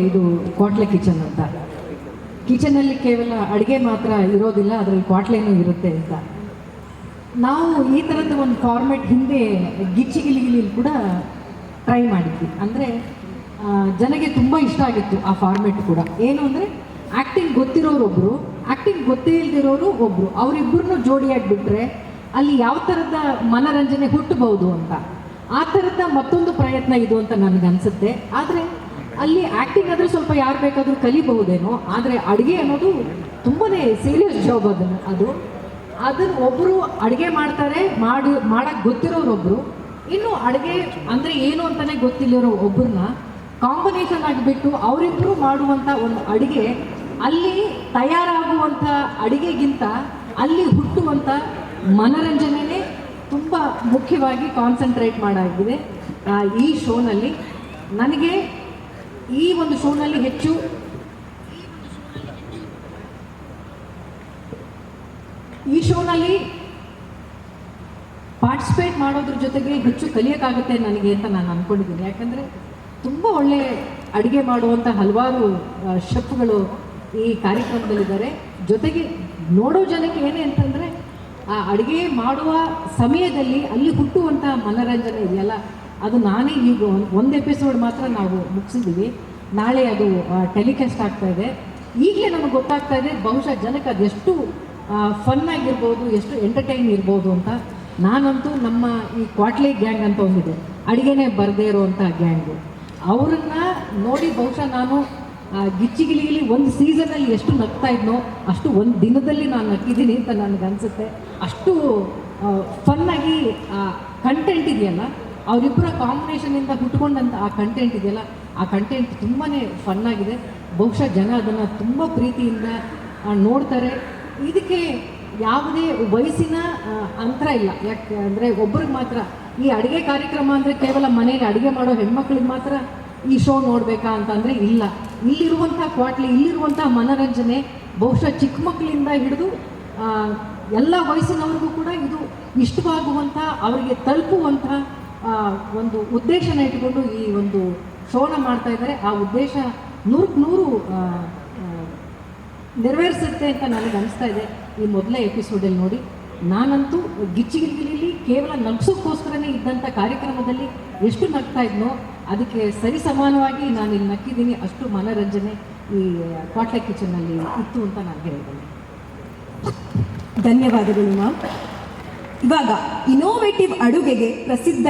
ಇದು ಕ್ವಾಟ್ಲೆ ಕಿಚನ್ ಅಂತ. ಕಿಚನಲ್ಲಿ ಕೇವಲ ಅಡುಗೆ ಮಾತ್ರ ಇರೋದಿಲ್ಲ, ಅದರಲ್ಲಿ ಕ್ವಾಟ್ಲೆನೂ ಇರುತ್ತೆ ಅಂತ. ನಾವು ಈ ಥರದ ಒಂದು ಫಾರ್ಮೆಟ್ ಹಿಂದೆ ಗಿಚ್ಚಿ ಗಿಲಿಗಿಲಿ ಕೂಡ ಟ್ರೈ ಮಾಡಿದ್ವಿ. ಅಂದರೆ ಜನಗೆ ತುಂಬ ಇಷ್ಟ ಆಗಿತ್ತು ಆ ಫಾರ್ಮೆಟ್ ಕೂಡ. ಏನು ಅಂದರೆ ಆ್ಯಕ್ಟಿಂಗ್ ಗೊತ್ತಿರೋರೊಬ್ಬರು ಆ್ಯಕ್ಟಿಂಗ್ ಗೊತ್ತೇ ಇಲ್ದಿರೋರು ಒಬ್ಬರು ಅವರಿಬ್ಬರನ್ನೂ ಜೋಡಿಯಾಗಿ ಬಿಟ್ಟರೆ ಅಲ್ಲಿ ಯಾವ ಥರದ ಮನರಂಜನೆ ಹುಟ್ಟಬಹುದು ಅಂತ. ಆ ಥರದ ಮತ್ತೊಂದು ಪ್ರಯತ್ನ ಇದು ಅಂತ ನನಗನ್ಸುತ್ತೆ. ಆದರೆ ಅಲ್ಲಿ ಆಕ್ಟಿಂಗ್ ಆದ್ರೆ ಸ್ವಲ್ಪ ಯಾರು ಬೇಕಾದರೂ ಕಲಿಬಹುದೇನೋ, ಆದರೆ ಅಡುಗೆ ಅನ್ನೋದು ತುಂಬಾ ಸೀರಿಯಸ್ ಜಾಬ್ ಅದನ್ನು ಅದು. ಅದನ್ನು ಒಬ್ಬರು ಅಡುಗೆ ಮಾಡ್ತಾರೆ, ಮಾಡಿ, ಮಾಡಕ್ ಗೊತ್ತಿರೋರೊಬ್ಬರು ಇನ್ನು ಅಡುಗೆ ಅಂದರೆ ಏನು ಅಂತಲೇ ಗೊತ್ತಿಲ್ಲರೋ ಒಬ್ಬರನ್ನ ಕಾಂಬಿನೇಷನ್ ಆಗಿಬಿಟ್ಟು ಅವರಿಬ್ಬರು ಮಾಡುವಂಥ ಒಂದು ಅಡುಗೆ, ಅಲ್ಲಿ ತಯಾರಾಗುವಂಥ ಅಡುಗೆಗಿಂತ ಅಲ್ಲಿ ಹುಟ್ಟುವಂಥ ಮನರಂಜನೆನೇ ತುಂಬ ಮುಖ್ಯವಾಗಿ ಕಾನ್ಸಂಟ್ರೇಟ್ ಮಾಡಾಗಿದೆ. ಈ ಶೋನಲ್ಲಿ ನನಗೆ ಈ ಒಂದು ಶೋನಲ್ಲಿ ಹೆಚ್ಚು ಈ ಶೋನಲ್ಲಿ ಪಾರ್ಟಿಸಿಪೇಟ್ ಮಾಡೋದ್ರ ಜೊತೆಗೆ ಹೆಚ್ಚು ಕಲಿಯೋಕ್ಕಾಗುತ್ತೆ ನನಗೆ ಅಂತ ನಾನು ಅಂದ್ಕೊಂಡಿದ್ದೀನಿ ಯಾಕಂದರೆ ತುಂಬ ಒಳ್ಳೆ ಅಡುಗೆ ಮಾಡುವಂಥ ಹಲವಾರು ಶೆಫ್ಗಳು ಈ ಕಾರ್ಯಕ್ರಮದಲ್ಲಿದ್ದಾರೆ. ಜೊತೆಗೆ ನೋಡೋ ಜನಕ್ಕೆ ಏನೇ ಅಂತಂದರೆ, ಆ ಅಡುಗೆ ಮಾಡುವ ಸಮಯದಲ್ಲಿ ಅಲ್ಲಿ ಹುಟ್ಟುವಂಥ ಮನೋರಂಜನೆ ಇದೆಯಲ್ಲ ಅದು ನಾನೇ ಈಗ ಒಂದು ಎಪಿಸೋಡ್ ಮಾತ್ರ ನಾವು ಮುಗಿಸಿದ್ದೀವಿ. ನಾಳೆ ಅದು ಟೆಲಿಕಾಸ್ಟ್ ಆಗ್ತಾ ಇದೆ. ಈಗಲೇ ನಮಗೆ ಗೊತ್ತಾಗ್ತಾ ಇದೆ, ಬಹುಶಃ ಜನಕ್ಕೆ ಅದೆಷ್ಟು ಫನ್ ಆಗಿರ್ಬೋದು, ಎಷ್ಟು ಎಂಟರ್ಟೈನ್ ಇರ್ಬೋದು ಅಂತ. ನಾನಂತೂ ನಮ್ಮ ಈ ಕ್ವಾಟ್ಲಿ ಗ್ಯಾಂಗ್ ಅಂತ ಒಂದಿದೆ. ಅಡುಗೆನೇ ಬರದೇ ಇರುವಂಥ ಗ್ಯಾಂಗು ಅವರನ್ನು ನೋಡಿ ಬಹುಶಃ ನಾನು ಗಿಚ್ಚಿಗಿಲಿಗಿಲಿ ಒಂದು ಸೀಸನಲ್ಲಿ ಎಷ್ಟು ನಗ್ತಾ ಇದ್ನೋ, ಅಷ್ಟು ಒಂದು ದಿನದಲ್ಲಿ ನಾನು ನಕ್ಕಿದ್ದೀನಿ ಅಂತ ನನಗೆ ಅನಿಸುತ್ತೆ ಅಷ್ಟು ಫನ್ನಾಗಿ ಕಂಟೆಂಟ್ ಇದೆಯಲ್ಲ ಅವರಿಬ್ಬರ ಕಾಂಬಿನೇಷನಿಂದ ಹುಟ್ಕೊಂಡಂಥ ಆ ಕಂಟೆಂಟ್ ಇದೆಯಲ್ಲ, ಆ ಕಂಟೆಂಟ್ ತುಂಬಾ ಫನ್ನಾಗಿದೆ ಬಹುಶಃ ಜನ ಅದನ್ನು ತುಂಬ ಪ್ರೀತಿಯಿಂದ ನೋಡ್ತಾರೆ. ಇದಕ್ಕೆ ಯಾವುದೇ ವಯಸ್ಸಿನ ಅಂತರ ಇಲ್ಲ. ಯಾಕೆ ಅಂದರೆ ಒಬ್ರಿಗೆ ಮಾತ್ರ, ಈ ಅಡುಗೆ ಕಾರ್ಯಕ್ರಮ ಅಂದರೆ ಕೇವಲ ಮನೆಯಲ್ಲಿ ಅಡುಗೆ ಮಾಡೋ ಹೆಣ್ಮಕ್ಳಿಗೆ ಮಾತ್ರ ಈ ಶೋ ನೋಡಬೇಕಾ ಅಂತಂದರೆ ಇಲ್ಲ. ಇಲ್ಲಿರುವಂಥ ಕ್ವಾಟ್ಲಿ ಇಲ್ಲಿರುವಂಥ ಮನರಂಜನೆ ಬಹುಶಃ ಚಿಕ್ಕ ಮಕ್ಕಳಿಂದ ಹಿಡಿದು ಎಲ್ಲ ವಯಸ್ಸಿನವ್ರಿಗೂ ಕೂಡ ಇದು ಇಷ್ಟವಾಗುವಂಥ ಅವರಿಗೆ ತಲುಪುವಂಥ ಒಂದು ಉದ್ದೇಶನ ಇಟ್ಕೊಂಡು ಈ ಒಂದು ಶೋನ ಮಾಡ್ತಾ ಇದ್ದಾರೆ. ಆ ಉದ್ದೇಶ ನೂರಕ್ಕೆ ನೂರು ನೆರವೇರಿಸುತ್ತೆ ಅಂತ ನನಗೆ ಅನಿಸ್ತಾ ಇದೆ. ಈ ಮೊದಲೇ ಎಪಿಸೋಡಲ್ಲಿ ನೋಡಿ, ನಾನಂತೂ ಗಿಚ್ಚಿಗಿಲ್ಲಿ ಕೇವಲ ನಗ್ಸೋಕ್ಕೋಸ್ಕರನೇ ಇದ್ದಂಥ ಕಾರ್ಯಕ್ರಮದಲ್ಲಿ ಎಷ್ಟು ನಗ್ತಾ ಇದ್ನೋ ಅದಕ್ಕೆ ಸರಿ ಸಮಾನವಾಗಿ ನಾನು ಇಲ್ಲಿ ನಕ್ಕಿದ್ದೀನಿ. ಅಷ್ಟು ಮನರಂಜನೆ ಈ ಕ್ವಾಟ್ಲೆ ಕಿಚನ್ನಲ್ಲಿ ಇತ್ತು ಅಂತ ನಾನು ಹೇಳಿದ್ದೇನೆ ಧನ್ಯವಾದಗಳು, ಮ್ಯಾಮ್. ಇವಾಗ ಇನೋವೇಟಿವ್ ಅಡುಗೆಗೆ ಪ್ರಸಿದ್ಧ